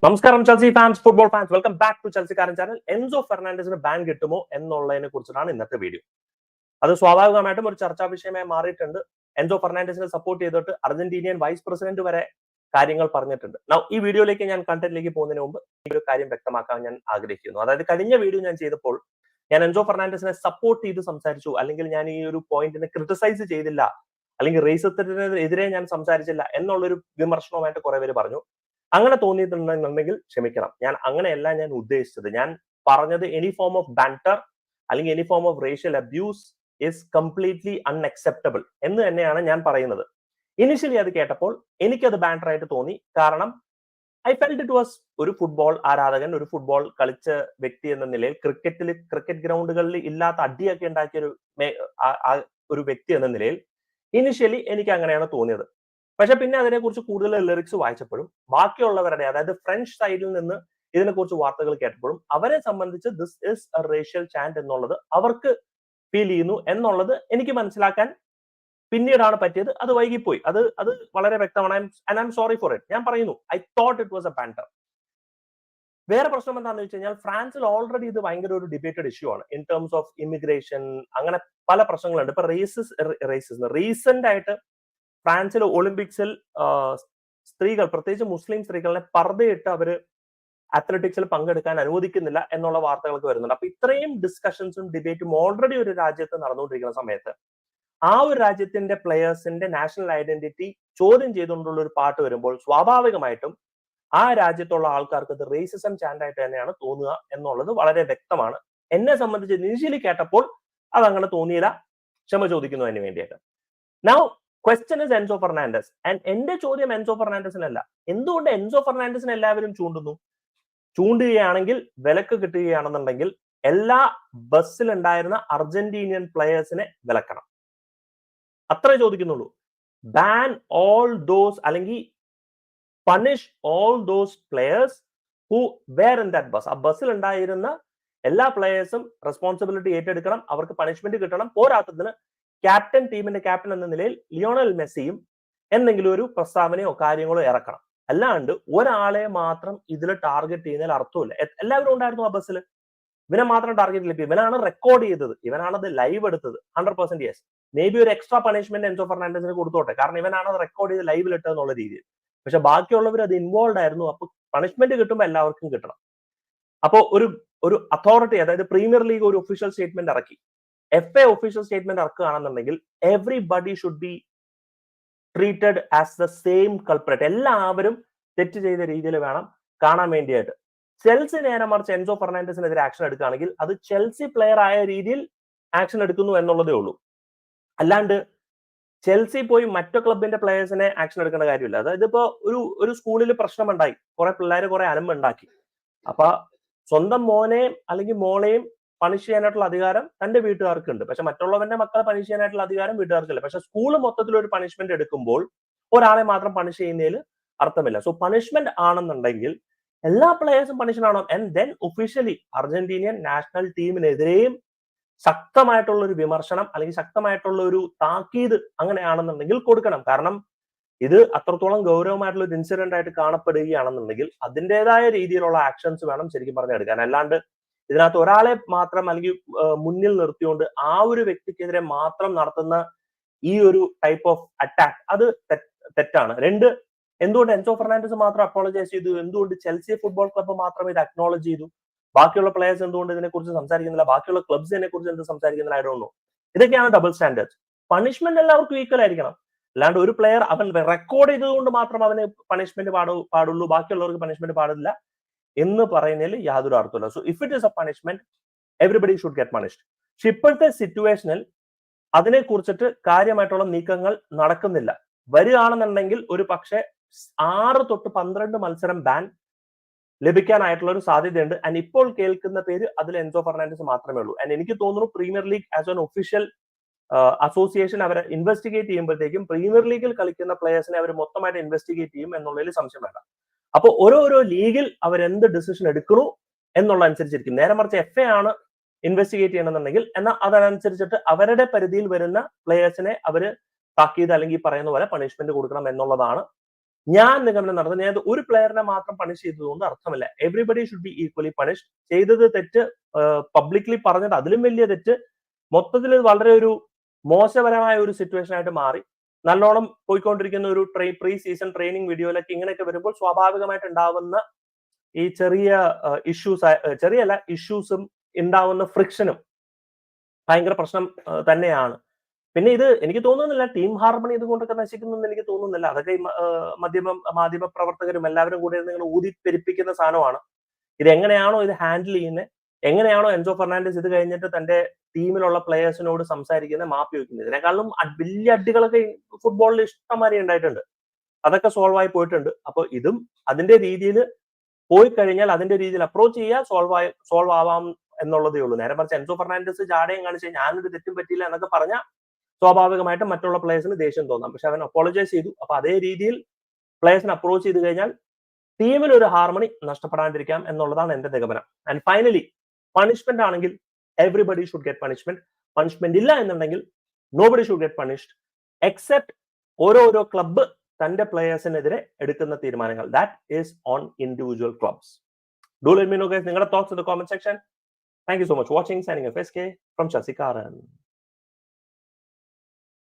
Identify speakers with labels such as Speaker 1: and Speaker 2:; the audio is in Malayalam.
Speaker 1: നമസ്കാരം Chelsea fans football fans welcome back to Chelsea കാരൻ channel Enzo ഫെർണാണ്ടസിന് ബാൻ കിട്ടുമോ എന്നുള്ളതിനെ കുറിച്ചിട്ടാണ് ഇന്നത്തെ വീഡിയോ അത് സ്വാഭാവികമായിട്ടും ഒരു ചർച്ചാ വിഷയമായി മാറിയിട്ടുണ്ട്. എൻസോ ഫെർണാണ്ടസിനെ സപ്പോർട്ട് ചെയ്തിട്ട് അർജന്റീനിയൻ വൈസ് പ്രസിഡന്റ് വരെ കാര്യങ്ങൾ പറഞ്ഞിട്ടുണ്ട്. നൗ ഈ വീഡിയോയിലേക്ക് ഞാൻ കണ്ടന്റിലേക്ക് പോകുന്നതിന് മുമ്പ് ഈ ഒരു കാര്യം വ്യക്തമാക്കാൻ ഞാൻ ആഗ്രഹിക്കുന്നു. അതായത് കഴിഞ്ഞ വീഡിയോ ഞാൻ ചെയ്തപ്പോൾ ഞാൻ എൻസോ ഫെർണാണ്ടസിനെ സപ്പോർട്ട് ചെയ്ത് സംസാരിച്ചു. അല്ലെങ്കിൽ ഞാൻ ഈ ഒരു പോയിന്റിനെ ക്രിട്ടിസൈസ് ചെയ്തില്ല. അല്ലെങ്കിൽ റേസത്തിനെതിരെ ഞാൻ സംസാരിച്ചില്ല എന്നുള്ളൊരു വിമർശനവുമായിട്ട് കുറെ പേര് പറഞ്ഞു. അങ്ങനെ തോന്നിയിട്ടുണ്ടെന്നുണ്ടെങ്കിൽ ക്ഷമിക്കണം. ഞാൻ അങ്ങനെയല്ല ഞാൻ ഉദ്ദേശിച്ചത്. ഞാൻ പറഞ്ഞത് എനി ഫോം ഓഫ് ബാന്റർ അല്ലെങ്കിൽ any form of racial abuse is completely unacceptable എന്ന് തന്നെയാണ് ഞാൻ പറയുന്നത്. ഇനിഷ്യലി അത് കേട്ടപ്പോൾ എനിക്കത് ബാന്റർ ആയിട്ട് തോന്നി. കാരണം ഐ ഫെൽറ്റ് ഇറ്റ് വാസ് ഒരു ഫുട്ബോൾ ആരാധകൻ ഒരു ഫുട്ബോൾ കളിച്ച വ്യക്തി എന്ന നിലയിൽ ക്രിക്കറ്റിൽ ക്രിക്കറ്റ് ഗ്രൗണ്ടുകളിൽ ഇല്ലാത്ത അടിയൊക്കെ ഉണ്ടാക്കിയ ഒരു ഒരു വ്യക്തി എന്ന നിലയിൽ ഇനിഷ്യലി എനിക്ക് അങ്ങനെയാണ് തോന്നിയത്. പക്ഷെ പിന്നെ അതിനെക്കുറിച്ച് കൂടുതൽ ലിറിക്സ് വായിച്ചപ്പോഴും ബാക്കിയുള്ളവരുടെ അതായത് ഫ്രഞ്ച് സൈഡിൽ നിന്ന് ഇതിനെക്കുറിച്ച് വാർത്തകൾ കേട്ടപ്പോഴും അവരെ സംബന്ധിച്ച് this is a racial chant എന്നുള്ളത് അവർക്ക് ഫീൽ ചെയ്യുന്നു എന്നുള്ളത് എനിക്ക് മനസ്സിലാക്കാൻ പിന്നീടാണ് പറ്റിയത്. അത് വൈകിപ്പോയി. അത് അത് വളരെ വ്യക്തമാണ്. I am sorry for it ഞാൻ പറയുന്നു I thought it was a banter വേറെ പ്രശ്നം എന്താണെന്ന് വെച്ച് കഴിഞ്ഞാൽ ഫ്രാൻസിൽ ഓൾറെഡി ഇത് ഭയങ്കര ഒരു ഡിബേറ്റഡ് ഇഷ്യൂ ആണ്. ഇൻ ടേംസ് ഓഫ് ഇമിഗ്രേഷൻ അങ്ങനെ പല പ്രശ്നങ്ങളുണ്ട്. ഇപ്പൊ റേസസ് റേസസ് റീസെന്റ് ആയിട്ട് ഫ്രാൻസിൽ ഒളിമ്പിക്സിൽ സ്ത്രീകൾ പ്രത്യേകിച്ച് മുസ്ലിം സ്ത്രീകളെ പർദ്ദയിട്ട് അവർ അത്ലറ്റിക്സിൽ പങ്കെടുക്കാൻ അനുവദിക്കുന്നില്ല എന്നുള്ള വാർത്തകളൊക്കെ വരുന്നുണ്ട്. അപ്പൊ ഇത്രയും ഡിസ്കഷൻസും ഡിബേറ്റും ഓൾറെഡി ഒരു രാജ്യത്ത് നടന്നുകൊണ്ടിരിക്കുന്ന സമയത്ത് ആ ഒരു രാജ്യത്തിന്റെ പ്ലെയേഴ്സിന്റെ നാഷണൽ ഐഡന്റിറ്റി ചോദ്യം ചെയ്തുകൊണ്ടുള്ള ഒരു പാട്ട് വരുമ്പോൾ സ്വാഭാവികമായിട്ടും ആ രാജ്യത്തുള്ള ആൾക്കാർക്ക് ഇത് റേസിസം ചാൻഡായിട്ട് തന്നെയാണ് തോന്നുക എന്നുള്ളത് വളരെ വ്യക്തമാണ്. എന്നെ സംബന്ധിച്ച് ഇനിഷ്യലി കേട്ടപ്പോൾ അത് അങ്ങനെ തോന്നിയില്ല. ക്ഷമ ചോദിക്കുന്നു അതിന് വേണ്ടിയിട്ട് now question is Enzo Fernandez and എന്റെ ചോദ്യം എൻസോ ഫെർണാണ്ടസിനല്ല എന്തുകൊണ്ട് എൻസോ ഫെർണാണ്ടസിന് എല്ലാവരും ചൂണ്ടുന്നു? ചൂണ്ടുകയാണെങ്കിൽ വിലക്ക് കിട്ടുകയാണെന്നുണ്ടെങ്കിൽ എല്ലാ ബസ്സിൽ ഉണ്ടായിരുന്ന അർജന്റീനിയൻ പ്ലെയേഴ്സിനെ വിലക്കണം. അത്രേ ചോദിക്കുന്നുള്ളൂ. ബാൻ ഓൾ ദോസ് അല്ലെങ്കിൽ punish all those players who were in that bus ആ ബസ്സിൽ ഉണ്ടായിരുന്ന എല്ലാ പ്ലെയേഴ്സും റെസ്പോൺസിബിലിറ്റി ഏറ്റെടുക്കണം. അവർക്ക് പണിഷ്മെന്റ് കിട്ടണം. പോരാത്തതിന് ക്യാപ്റ്റൻ ടീമിന്റെ ക്യാപ്റ്റൻ എന്ന നിലയിൽ ലിയോണൽ മെസ്സിയും എന്തെങ്കിലും ഒരു പ്രസ്താവനയോ കാര്യങ്ങളോ ഇറക്കണം. അല്ലാണ്ട് ഒരാളെ മാത്രം ഇതിൽ ടാർഗറ്റ് ചെയ്യുന്നതിൽ അർത്ഥമില്ല. എല്ലാവരും ഉണ്ടായിരുന്നു ആ ബസ്സിൽ ഇവനെ മാത്രം ടാർഗറ്റ് ലഭിക്കും ഇവനാണ് റെക്കോർഡ് ചെയ്തത്. ഇവനാണ് അത് ലൈവ് എടുത്തത്. Hundred percent yes may be ഒരു എക്സ്ട്രാ പണിഷ്മെന്റ് എൻസോ ഫെർണാണ്ടസിന് കൊടുത്തോട്ടെ. കാരണം ഇവനാണ് അത് റെക്കോർഡ് ചെയ്ത് ലൈവിൽ ഇട്ടതെന്നുള്ള രീതിയിൽ. പക്ഷെ ബാക്കിയുള്ളവർ അത് ഇൻവോൾവ് ആയിരുന്നു. അപ്പൊ പണിഷ്മെന്റ് കിട്ടുമ്പോൾ എല്ലാവർക്കും കിട്ടണം. അപ്പോ ഒരു ഒരു അതോറിറ്റി അതായത് പ്രീമിയർ ലീഗ് ഒരു ഒഫീഷ്യൽ സ്റ്റേറ്റ്മെന്റ് ഇറക്കി. F A official statement ഇറക്കുകയാണെന്നുണ്ടെങ്കിൽ everybody should be treated as the same culprit എല്ലാവരും തെറ്റ് ചെയ്ത രീതിയിൽ വേണം കാണാൻ വേണ്ടിയായിട്ട്. ചെൽസി നേരെ മറിച്ച് എൻസോ ഫെർണാണ്ടസിനെതിരെ ആക്ഷൻ എടുക്കുകയാണെങ്കിൽ അത് ചെൽസി പ്ലെയർ ആയ രീതിയിൽ ആക്ഷൻ എടുക്കുന്നു എന്നുള്ളതേ ഉള്ളൂ. അല്ലാണ്ട് ചെൽസി പോയി മറ്റു ക്ലബിന്റെ പ്ലെയേഴ്സിനെ ആക്ഷൻ എടുക്കേണ്ട കാര്യമില്ല. അതായത് ഇപ്പോ ഒരു ഒരു സ്കൂളിൽ പ്രശ്നമുണ്ടായി. കുറെ പിള്ളേർ കുറെ അലമ്പുണ്ടാക്കി. അപ്പൊ സ്വന്തം മോനെയും അല്ലെങ്കിൽ മോളെയും പണിഷ് ചെയ്യാനായിട്ടുള്ള അധികാരം തന്റെ വീട്ടുകാർക്കുണ്ട്. പക്ഷെ മറ്റുള്ളവന്റെ മക്കളെ പണിഷ് ചെയ്യാനായിട്ടുള്ള അധികാരം വീട്ടുകാർക്കില്ല പക്ഷെ സ്കൂൾ മൊത്തത്തിൽ ഒരു പണിഷ്മെന്റ് എടുക്കുമ്പോൾ ഒരാളെ മാത്രം പണിഷ് ചെയ്യുന്നതിൽ അർത്ഥമില്ല. സോ പണിഷ്മെന്റ് ആണെന്നുണ്ടെങ്കിൽ എല്ലാ പ്ലെയേഴ്സും പണിഷ്മെന്റ് ആണോ? And then officially Argentinian national ടീമിനെതിരെയും ശക്തമായിട്ടുള്ള ഒരു വിമർശനം അല്ലെങ്കിൽ ശക്തമായിട്ടുള്ള ഒരു താക്കീത് അങ്ങനെയാണെന്നുണ്ടെങ്കിൽ കൊടുക്കണം. കാരണം ഇത് അത്രത്തോളം ഗൗരവമായിട്ടുള്ള ഒരു ഇൻസിഡന്റ് ആയിട്ട് കാണപ്പെടുകയാണെന്നുണ്ടെങ്കിൽ അതിന്റെതായ രീതിയിലുള്ള ആക്ഷൻസ് വേണം ശരിക്കും പറഞ്ഞെടുക്കാൻ. അല്ലാണ്ട് ഇതിനകത്ത് ഒരാളെ മാത്രം അല്ലെങ്കിൽ മുന്നിൽ നിർത്തിക്കൊണ്ട് ആ ഒരു വ്യക്തിക്കെതിരെ മാത്രം നടത്തുന്ന ഈ ഒരു ടൈപ്പ് ഓഫ് അറ്റാക്ക് അത് തെറ്റാണ്. രണ്ട് എന്തുകൊണ്ട് എൻസോ ഫെർണാണ്ടസ് മാത്രം അപ്പോളജൈസ് ചെയ്തു? എന്തുകൊണ്ട് ചെൽസി ഫുട്ബോൾ ക്ലബ്ബ് മാത്രം ഇത് അക്നോളജ് ചെയ്തു? ബാക്കിയുള്ള പ്ലേയേഴ്സ് എന്തുകൊണ്ട് ഇതിനെക്കുറിച്ച് സംസാരിക്കുന്നില്ല? ബാക്കിയുള്ള ക്ലബ്സ് ഇതിനെ കുറിച്ച് എന്ത് സംസാരിക്കുന്നില്ല? ഐ ഡോണ്ട് നോ ഇതൊക്കെയാണ് ഡബിൾ സ്റ്റാൻഡേർഡ്സ് പണിഷ്മെന്റ് എല്ലാവർക്കും ഈക്വൽ ആയിരിക്കണം. അല്ലാണ്ട് ഒരു പ്ലെയർ അവൻ റെക്കോർഡ് ചെയ്തതുകൊണ്ട് മാത്രം അവന് പണിഷ്മെന്റ് പാടു പാടുള്ളൂ. ബാക്കിയുള്ളവർക്ക് പണിഷ്മെന്റ് പാടില്ല. എന്ന് പറയുന്നതിൽ യാതൊരു അർത്ഥമില്ല so if it is a punishment everybody should get punished പക്ഷെ ഇപ്പോഴത്തെ സിറ്റുവേഷനിൽ അതിനെ കുറിച്ചിട്ട് കാര്യമായിട്ടുള്ള നീക്കങ്ങൾ നടക്കുന്നില്ല. വരികയാണെന്നുണ്ടെങ്കിൽ ഒരു പക്ഷെ ആറ് തൊട്ട് പന്ത്രണ്ട് മത്സരം ബാൻ ലഭിക്കാനായിട്ടുള്ള ഒരു സാധ്യതയുണ്ട്. ആൻഡ് ഇപ്പോൾ കേൾക്കുന്ന പേര് അതിൽ എൻസോ ഫെർണാണ്ടസ് മാത്രമേ ഉള്ളൂ. ആൻഡ് എനിക്ക് തോന്നുന്നു Premier League as an official association അവരെ ഇൻവെസ്റ്റിഗേറ്റ് ചെയ്യുമ്പോഴത്തേക്കും പ്രീമിയർ ലീഗിൽ കളിക്കുന്ന പ്ലേയേഴ്സിനെ അവർ മൊത്തമായിട്ട് ഇൻവെസ്റ്റിഗേറ്റ് ചെയ്യും എന്നുള്ളതിൽ സംശയം വേണ്ട. അപ്പൊ ഓരോരോ ലീഗിൽ അവർ എന്ത് ഡിസിഷൻ എടുക്കണു എന്നുള്ള അനുസരിച്ചിരിക്കും നേരെ മറിച്ച് എഫ് എ ആണ് ഇൻവെസ്റ്റിഗേറ്റ് ചെയ്യണമെന്നുണ്ടെങ്കിൽ എന്നാൽ അതനുസരിച്ചിട്ട് അവരുടെ പരിധിയിൽ വരുന്ന പ്ലേയേഴ്സിനെ അവർ താക്കീത് അല്ലെങ്കിൽ പറയുന്ന പോലെ പണിഷ്മെന്റ് കൊടുക്കണം എന്നുള്ളതാണ് ഞാൻ നിഗമനം നടത്തുന്നത്. ഞാൻ ഒരു പ്ലെയറിനെ മാത്രം പണിഷ് ചെയ്തതുകൊണ്ട് അർത്ഥമില്ല. Everybody should be equally punish ചെയ്തത് തെറ്റ് പബ്ലിക്ലി പറഞ്ഞത് അതിലും വലിയ തെറ്റ്. മൊത്തത്തിൽ വളരെ ഒരു മോശപരമായ ഒരു സിറ്റുവേഷൻ ആയിട്ട് മാറി. നല്ലോണം പോയിക്കൊണ്ടിരിക്കുന്ന ഒരു ട്രൈ പ്രീ സീസൺ ട്രെയിനിങ് വീഡിയോയിലൊക്കെ ഇങ്ങനെയൊക്കെ വരുമ്പോൾ സ്വാഭാവികമായിട്ട് ഉണ്ടാവുന്ന ഈ ചെറിയ ഇഷ്യൂസ് ചെറിയല്ല ഇഷ്യൂസും ഉണ്ടാവുന്ന ഫ്രിക്ഷനും ഭയങ്കര പ്രശ്നം തന്നെയാണ്. പിന്നെ ഇത് എനിക്ക് തോന്നുന്നില്ല ടീം ഹാർമണി ഇതുകൊണ്ടൊക്കെ നശിക്കുന്നെന്ന് എനിക്ക് തോന്നുന്നില്ല. അതൊക്കെ മാധ്യമ മാധ്യമ പ്രവർത്തകരും എല്ലാവരും കൂടി നിങ്ങൾ ഊതിപ്പെരിപ്പിക്കുന്ന സാധനമാണ്. ഇത് എങ്ങനെയാണോ ഇത് ഹാൻഡിൽ ചെയ്യുന്നത് എങ്ങനെയാണോ എൻസോ ഫെർണാണ്ടസ് ഇത് കഴിഞ്ഞിട്ട് തന്റെ ടീമിലുള്ള പ്ലേയേഴ്സിനോട് സംസാരിക്കുന്ന മാപ്പ് ചോദിക്കുന്നത്. ഇതിനേക്കാളും വലിയ അടികളൊക്കെ ഫുട്ബോളിൽ ഇഷ്ടംമാരി ഉണ്ടായിട്ടുണ്ട്. അതൊക്കെ സോൾവ് ആയി പോയിട്ടുണ്ട്. അപ്പൊ ഇതും അതിന്റെ രീതിയിൽ പോയി കഴിഞ്ഞാൽ അതിന്റെ രീതിയിൽ അപ്രോച്ച് ചെയ്യുക സോൾവ് ആയി സോൾവ് ആവാം എന്നുള്ളതേ ഉള്ളൂ. നേരെ മറിച്ച് എൻസോ ഫെർണാൻഡസ് ജാടയും കാണിച്ച് ഞാനൊരു തെറ്റും പറ്റിയില്ല എന്നൊക്കെ പറഞ്ഞാൽ സ്വാഭാവികമായിട്ടും മറ്റുള്ള പ്ലേയേഴ്സിന് ദേഷ്യം തോന്നാം. പക്ഷെ അവൻ അപ്പോളജൈസ് ചെയ്തു. അപ്പൊ അതേ രീതിയിൽ പ്ലേയേഴ്സിനെ അപ്രോച്ച് ചെയ്ത് കഴിഞ്ഞാൽ ടീമിൽ ഒരു ഹാർമണി നഷ്ടപ്പെടാണ്ടിരിക്കാം എന്നുള്ളതാണ് എന്റെ നിഗമനം. ആൻഡ് ഫൈനലി പണിഷ്മെന്റ് ആണെങ്കിൽ everybody should get punishment punishment ഇല്ല എന്നുണ്ടെങ്കിൽ nobody should get punished except ഓരോരോ ക്ലബ്ബ് തന്റെ പ്ലേയേഴ്സിനെതിരെ എടുക്കുന്ന തീരുമാനങ്ങൾ. That is on individual clubs do let നിങ്ങളുടെ thoughts in the comment section thank you so much watching signing F S K from ശശികാരൻ